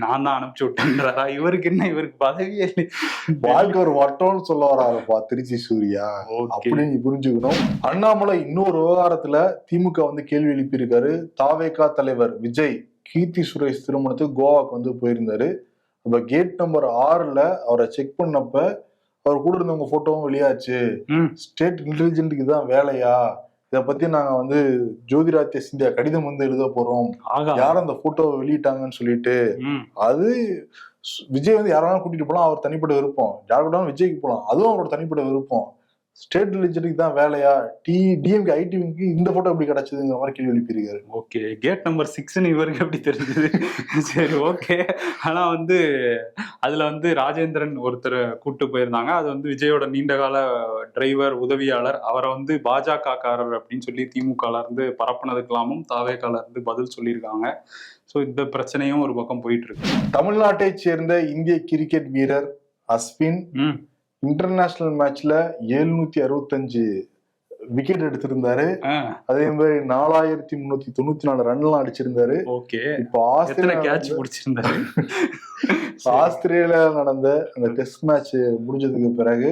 நான் தான் அனுப்பிச்சு விட்டேன்றாரா? இவருக்கு என்ன? இவருக்கு பதவியே வாழ்க்கை ஒரு வட்டம்னு சொல்ல வராருப்பா திருச்சி சூர்யா. அப்படின்னு புரிஞ்சுக்கணும். அண்ணாமலை இன்னொரு விவகாரத்துல திமுக வந்து கேள்வி எழுப்பியிருக்காரு. தாவேகா தலைவர் விஜய் கீர்த்தி சுரேஷ் திருமணத்துக்கு கோவாக்கு வந்து போயிருந்தாரு. அப்ப கேட் நம்பர் ஆறுல அவரை செக் பண்ணப்ப அவர் கூட இருந்தவங்க போட்டோவும் வெளியாச்சு. ஸ்டேட் இன்டெலிஜென்ட்டுக்கு தான் வேலையா? இத பத்தி நாங்க வந்து ஜோதிராத்திய சிந்தியா கடிதம் வந்து எழுத போறோம். ஆகா. யார் அந்த போட்டோவை வெளியிட்டாங்கன்னு சொல்லிட்டு. அது விஜய் வந்து யாராலும் கூட்டிட்டு போலாம் அவர் தனிப்பட்ட விருப்பம். யார் கூட்டாலும் விஜய்க்கு போலாம். அதுவும் அவரோட தனிப்பட்ட விருப்பம். ஸ்டேட் ரிலிஜனுக்கு தான் வேலையா? டி டிஎம்கே ஐடிவிக்கு இந்த போட்டோ எப்படி கிடைச்சதுங்கிற மாதிரி கேள்வி எழுப்பியிருக்காரு. ஓகே கேட் நம்பர் சிக்ஸ்னு இவருக்கு எப்படி தெரிஞ்சது? சரி ஓகே. ஆனா வந்து அதுல வந்து ராஜேந்திரன் ஒருத்தர் கூட்டு போயிருந்தாங்க. அது வந்து விஜயோட நீண்டகால டிரைவர் உதவியாளர். அவரை வந்து பாஜக காரர் அப்படின்னு சொல்லி திமுக ல இருந்து பரப்புனதுக்கெல்லாமும் தாவேக்கால இருந்து பதில் சொல்லியிருக்காங்க. ஸோ இந்த பிரச்சனையும் ஒரு பக்கம் போயிட்டு இருக்கு. தமிழ்நாட்டைச் சேர்ந்த இந்திய கிரிக்கெட் வீரர் அஸ்வின் இன்டர்நேஷனல் மேட்ச்ல எழுநூத்தி அறுபத்தஞ்சு விக்கெட் எடுத்திருந்தாரு. அதே மாதிரி நாலாயிரத்தி முன்னூத்தி தொண்ணூத்தி நாலு ரன்லாம் அடிச்சிருந்தாரு. ஓகே. இப்போ ஆஸ்திரேலியா கேட்ச் பிடிச்சிருந்தாரு ஆஸ்திரேலியா நடந்த அந்த டெஸ்ட் மேட்ச் முடிஞ்சதுக்கு பிறகு.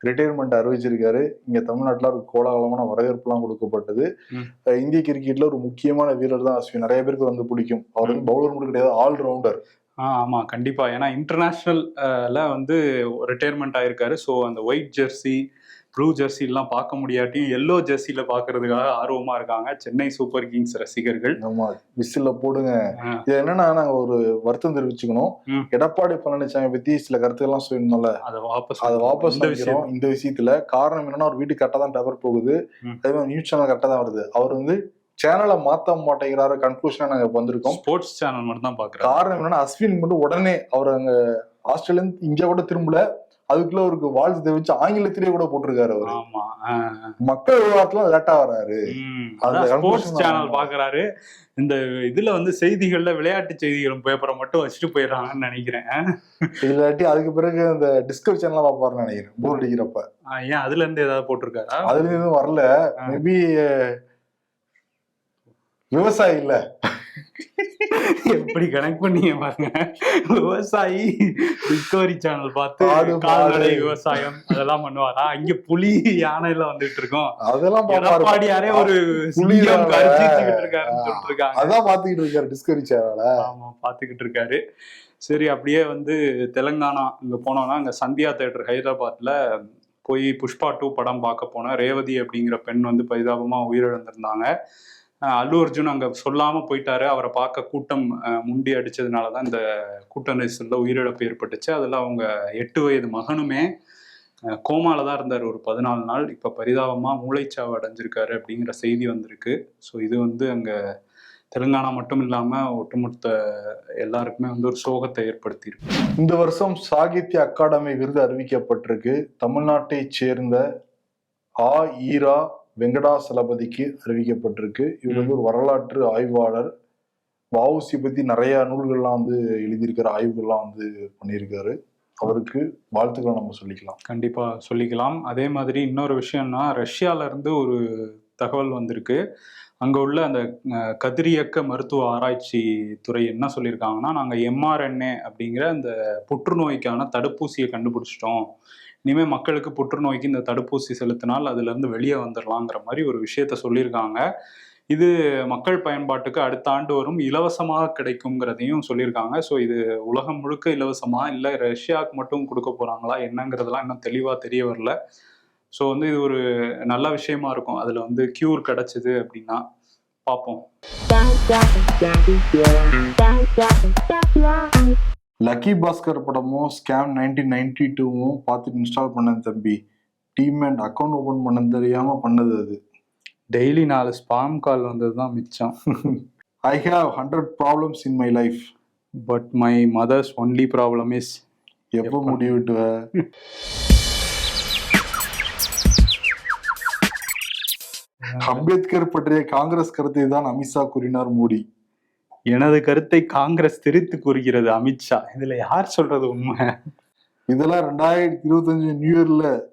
ரிட்டையர்மெண்ட் அறிவிச்சிருக்காரு. இங்க தமிழ்நாட்டுல ஒரு கோலாகலமான வரவேற்புலாம் கொடுக்கப்பட்டது. இந்திய கிரிக்கெட்ல ஒரு முக்கியமான வீரர் தான் அஸ்வின். நிறைய பேருக்கு வந்து பிடிக்கும். அவர் வந்து பவுலர் மட்டும் கிடையாது ஆல் ரவுண்டர் ஆ ஆமா கண்டிப்பா. ஏன்னா இன்டர்நேஷ்னல்ல வந்து ரிட்டையர்மெண்ட் ஆயிருக்காரு. ஸோ அந்த ஒயிட் ஜெர்சி ப்ளூ ஜெர்சி எல்லாம் பார்க்க முடியாட்டியும் எல்லோ ஜெர்சியில பாக்குறதுக்காக ஆர்வமா இருக்காங்க. சென்னை சூப்பர் கிங்ஸ் ரசிகர்கள். நம்ம விசில்ல போடுங்க. இது என்னன்னா நாங்க ஒரு வருத்தம் தெரிவிச்சுக்கணும். எடப்பாடி பழனிசாமி பத்தி சில கருத்துக்கள்லாம் சொல்லியிருந்தோம்ல. அதை வாபஸ் அதை வாபஸ் இந்த விஷயம். இந்த விஷயத்துல காரணம் என்னன்னா அவர் வீட்டுக்கு கரெக்டா தான் பேப்பர் போகுது. அதே மாதிரி நியூஸ் சேனல் கரெக்டா தான் வருது. அவர் வந்து சேனலை மாத்த மாட்டேங்கிறாரு கன்க்ளூஷனா நாங்க வந்திருக்கோம். ஸ்போர்ட்ஸ் சேனல் மட்டும் தான் பாக்குறாரு காரணம் என்னன்னா அஸ்வின் மட்டும் உடனே அவர் அங்க ஆஸ்திரேலியா இருந்து இங்க கூட திரும்பல. அதுக்குள்ள அவருக்கு வாழ்த்து தெரிவிச்சு ஆங்கிலத்திலேயே கூட போட்டிருக்காரு அவர். மக்கள் விவகாரத்துல லேட்டா வராரு. Sports channel. பாக்குறாரு. இந்த இதுல வந்து செய்திகள்ல விளையாட்டு செய்திகளும் பேப்பரை மட்டும் வச்சுட்டு போயிடுறாங்கன்னு நினைக்கிறேன். இல்லாட்டி அதுக்கு பிறகு அந்த டிஸ்கவரி சேனல் பாப்பாருன்னு நினைக்கிறேன். போர் அடிக்கிறப்ப. ஏன் அதுல இருந்து ஏதாவது போட்டிருக்காரா? அதுல இருந்து எதுவும் வரல. மேபி விவசாயி இல்ல. எப்படி கனெக்ட் பண்ணீங்க பாருங்க. விவசாயி டிஸ்கவரி சேனல் பார்த்து கால்நடை. விவசாயம் அதெல்லாம் பண்ணுவாரா. இங்க புலி யானை எல்லாம் வந்துட்டு இருக்கோம். அதெல்லாம் பாப்பாரு. எடப்பாடியாரே ஒரு புலி சிங்கம் யானை. கர்ஜிச்சுக்கிட்டு இருக்காருன்னு சொல்லிட்டு இருக்காங்க அதான் பாத்துக்கிட்டு இருக்காரு டிஸ்கவரி சேனல ஆமா பாத்துக்கிட்டு இருக்காரு. சரி அப்படியே வந்து தெலுங்கானா இங்க போனோம்னா அங்க சந்தியா தேட்டர் ஹைதராபாத்ல போய் புஷ்பா டூ படம் பார்க்க போனேன். ரேவதி அப்படிங்கிற பெண் வந்து பரிதாபமா உயிரிழந்திருந்தாங்க. அல்லு அர்ஜுன் அங்க சொல்லாம போயிட்டாரு. அவரை பார்க்க கூட்டம் முண்டி அடித்ததுனால தான் இந்த கூட்ட நெரிசல்ல உயிரிழப்பு ஏற்பட்டுச்சு. அதுல அவங்க எட்டு வயது மகனுமே கோமால தான் இருந்தார் ஒரு பதினாலு நாள். இப்ப பரிதாபமா மூளைச்சாவு அடைஞ்சிருக்காரு அப்படிங்கிற செய்தி வந்திருக்கு. ஸோ இது வந்து அங்க தெலுங்கானா மட்டும் இல்லாம ஒட்டுமொத்த எல்லாருக்குமே வந்து ஒரு சோகத்தை ஏற்படுத்தியிருக்கு. இந்த வருஷம் சாகித்ய அகாடமி விருது அறிவிக்கப்பட்டிருக்கு. தமிழ்நாட்டை சேர்ந்த ஆ ஈரா வெங்கடாசலபதிக்கு அறிவிக்கப்பட்டிருக்கு. இவர் வந்து ஒரு வரலாற்று ஆய்வாளர். வவுசி பத்தி நிறைய நூல்கள்லாம் வந்து எழுதியிருக்கிற ஆய்வுகள்லாம் வந்து பண்ணியிருக்காரு. அவருக்கு வாழ்த்துக்களை நம்ம சொல்லிக்கலாம். கண்டிப்பா சொல்லிக்கலாம். அதே மாதிரி இன்னொரு விஷயம்னா ரஷ்யால இருந்து ஒரு தகவல் வந்திருக்கு. அங்க உள்ள அந்த கதிரியக்க மருத்துவ ஆராய்ச்சி துறை என்ன சொல்லியிருக்காங்கன்னா நாங்க எம்ஆர்என்ஏ அப்படிங்கிற அந்த புற்றுநோய்க்கான தடுப்பூசியை கண்டுபிடிச்சிட்டோம். இனிமேல் மக்களுக்கு புற்றுநோய்க்கு இந்த தடுப்பூசி செலுத்தினால் அதுலேருந்து வெளியே வந்துடலாங்கிற மாதிரி ஒரு விஷயத்த சொல்லியிருக்காங்க. இது மக்கள் பயன்பாட்டுக்கு அடுத்த ஆண்டு வரும் இலவசமாக கிடைக்குங்கிறதையும் சொல்லியிருக்காங்க. ஸோ இது உலகம் முழுக்க இலவசமா இல்லை ரஷ்யாவுக்கு மட்டும் கொடுக்க போகிறாங்களா என்னங்கிறதெல்லாம் இன்னும் தெளிவாக தெரிய வரல. ஸோ வந்து இது ஒரு நல்ல விஷயமா இருக்கும். அதில் வந்து க்யூர் கிடைச்சிது அப்படின்னா பார்ப்போம். லக்கி பாஸ்கர் படமும் ஸ்கேம் நைன்டீன் நைன்டி டூவும் பார்த்துட்டு இன்ஸ்டால் பண்ணேன் தம்பி. டீம் அண்ட் அக்கௌண்ட் ஓபன் பண்ண தெரியாம பண்ணது அது. டெய்லி நாலு ஸ்பாம் கால் வந்தது தான் மிச்சம் I have hundred problems in my life but my mother's only problem is எப்போ? முடிவிட்டுவ? அம்பேத்கர் பற்றிய காங்கிரஸ் கருத்தை தான் அமித்ஷா கூறினார் மோடி. எனது கருத்தை காங்கிரஸ் திரித்து கூறுகிறது அமித்ஷா இதுல யார் சொல்றது உண்மை? இதெல்லாம் ரெண்டாயிரத்தி இருபத்தஞ்சு நியூ இயர்ல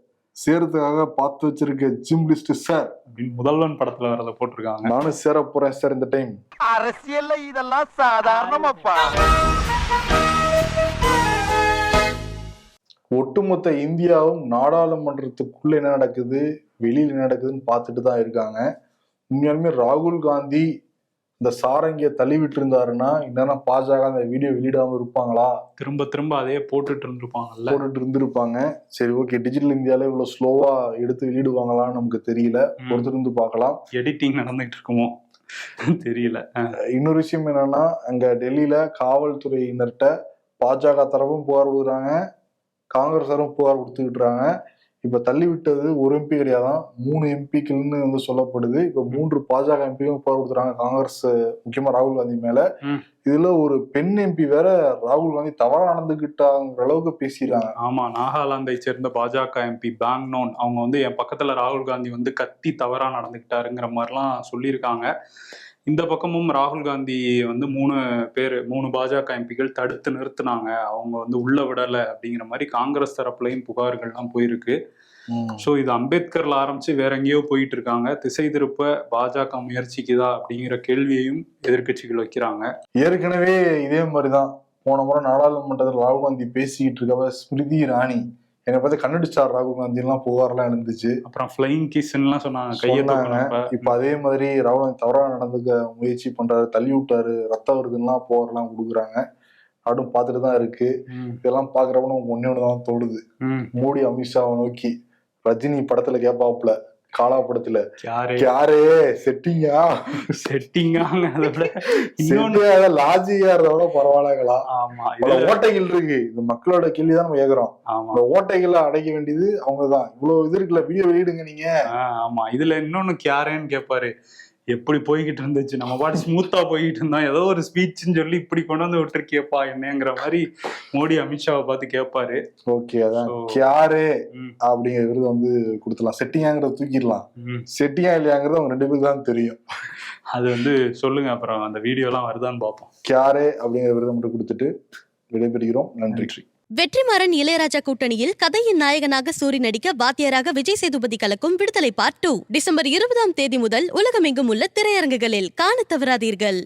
சேரத்துக்காக பார்த்து வச்சிருக்க ஜிம் லிஸ்ட் சார். அப்படின்னு முதல்வன் படத்துல வரத போட்டிருக்காங்க. நானும் சேர போறேன் சார் இந்த டைம். அரசியல்ல இதெல்லாம் சாதாரணமாப்பா. ஒட்டுமொத்த இந்தியாவும் நாடாளுமன்றத்துக்குள்ள என்ன நடக்குது? வெளியில என்ன நடக்குதுன்னு பார்த்துட்டு தான் இருக்காங்க. உண்மையாலுமே ராகுல் காந்தி இந்த சாரங்கிய தள்ளிவிட்டு இருந்தாருன்னா இன்னும் பாஜக அந்த வீடியோ வெளியிடாம இருப்பாங்களா? திரும்ப திரும்ப அதே போட்டுட்டு இருந்திருப்பாங்கல்ல. போட்டுட்டு இருந்திருப்பாங்க. சரி ஓகே டிஜிட்டல் இந்தியால இவ்வளவு ஸ்லோவா எடுத்து வெளியிடுவாங்களான்னு நமக்கு தெரியல. பொறுத்திருந்து பார்க்கலாம். எடிட்டிங் நடந்துகிட்டு இருக்குமோ? தெரியல. இன்னொரு விஷயம் என்னன்னா அங்க டெல்லியில காவல்துறையினர்கிட்ட பாஜக தரப்பும் புகார் கொடுக்குறாங்க. காங்கிரஸாரும் புகார் கொடுத்துக்கிட்டுறாங்க இப்ப தள்ளி விட்டது ஒரு எம்பி கிடையாதான் மூணு எம்பிக்கள்னு வந்து சொல்லப்படுது. இப்ப மூன்று பாஜக எம்பியும் புகார் கொடுத்துறாங்க காங்கிரஸ் முக்கியமா ராகுல் காந்தி மேல. இதுல ஒரு பெண் எம்பி வேற ராகுல் காந்தி தவறா நடந்துகிட்டாங்கிற அளவுக்கு பேசிடுறாங்க ஆமா நாகாலாந்தை சேர்ந்த பாஜக எம்பி பேங்னோன் அவங்க வந்து என் பக்கத்துல ராகுல் காந்தி வந்து கத்தி தவறா நடந்துக்கிட்டாருங்கிற மாதிரிலாம் சொல்லியிருக்காங்க. இந்த பக்கமும் ராகுல் காந்தி வந்து மூணு பேர் மூணு பாஜக எம்பிகள் தடுத்து நிறுத்துனாங்க. அவங்க வந்து உள்ள விடலை அப்படிங்கிற மாதிரி காங்கிரஸ் தரப்புலையும் புகார்கள்லாம் போயிருக்கு. ஸோ இது அம்பேத்கர்ல ஆரம்பிச்சு வேற எங்கேயோ போயிட்டு இருக்காங்க திசை திருப்ப பாஜக முயற்சிக்குதா அப்படிங்கிற கேள்வியையும் எதிர்க்கட்சிகள் வைக்கிறாங்க. ஏற்கனவே இதே மாதிரிதான் போன முறை நாடாளுமன்றத்தில் ராகுல் காந்தி பேசிக்கிட்டு இருக்கவ ஸ்மிருதி இராணி என்னை பார்த்து கண்டுபிடிச்சார் ராகுல் காந்தி எல்லாம் புகார்லாம் இருந்துச்சு அப்புறம் ஃபிளைங் கிஸ்ன்னுலாம் சொன்னாங்க கையை சொன்னாங்க. தூக்குனப்ப. இப்ப அதே மாதிரி ராகுல் காந்தி தவறா நடந்துக்க முயற்சி பண்றாரு தள்ளி விட்டாரு ரத்தம் வருதுன்னா புகார்லாம் கொடுக்குறாங்க நாடும் பார்த்துட்டு தான் இருக்கு இதெல்லாம் பாக்குறப்ப நமக்கு ஒன்னே ஒண்ணுதான் தோணுது ம். மோடி அமித்ஷாவை நோக்கி ரஜினி படத்துல கேப்பாப்புல காலா படத்துல யாரு? யாரே செட்டிங்கா செட்டிங்காங்க லாஜிக்கா இருந்தோட பரவாயில்லங்களா? ஆமா ஓட்டைகள் இருக்கு. இந்த மக்களோட கேள்விதான் நம்ம கேக்குறோம். ஆமா. அந்த ஓட்டைகளை அடைக்க வேண்டியது அவங்கதான். இவ்வளவு இது இருக்குல்ல வீடியோ வெளியிடுங்க நீங்க. ஆமா. இதுல இன்னொன்னு கியாரேன்னு கேட்பாரு எப்படி போய்கிட்டு இருந்துச்சு நம்ம பாட்டு ஸ்மூத்தா போய்கிட்டு இருந்தோம் ஏதோ ஒரு ஸ்பீச்னு சொல்லி இப்படி கொண்டு வந்து விட்டுருக்கியப்பா என்னங்கிற மாதிரி மோடி அமித்ஷாவை பார்த்து கேட்பாரு ஓகே அதான். கியாரு அப்படிங்கிற விருது வந்து கொடுத்துடலாம். செட்டிங்காங்கிறத தூக்கிடலாம். ம். செட்டிங்கா இல்லையாங்கிறது அவங்க ரெண்டு பேருக்கு தான் தெரியும். அது வந்து சொல்லுங்க அப்புறம் அந்த வீடியோ எல்லாம் வருதான்னு பார்ப்போம். கியாரே அப்படிங்கிற விருதை மட்டும் கொடுத்துட்டு விடைபெறுகிறோம். நன்றி. வெற்றிமாறன் இளையராஜா கூட்டணியில் கதையின் நாயகனாக சூரி நடிக்க வாத்தியராக விஜய் சேதுபதி கலக்கும் விடுதலை பார்ட் டூ டிசம்பர் இருபதாம் தேதி முதல் உலகமெங்கும் உள்ள திரையரங்குகளில் காணத் தவறாதீர்கள்.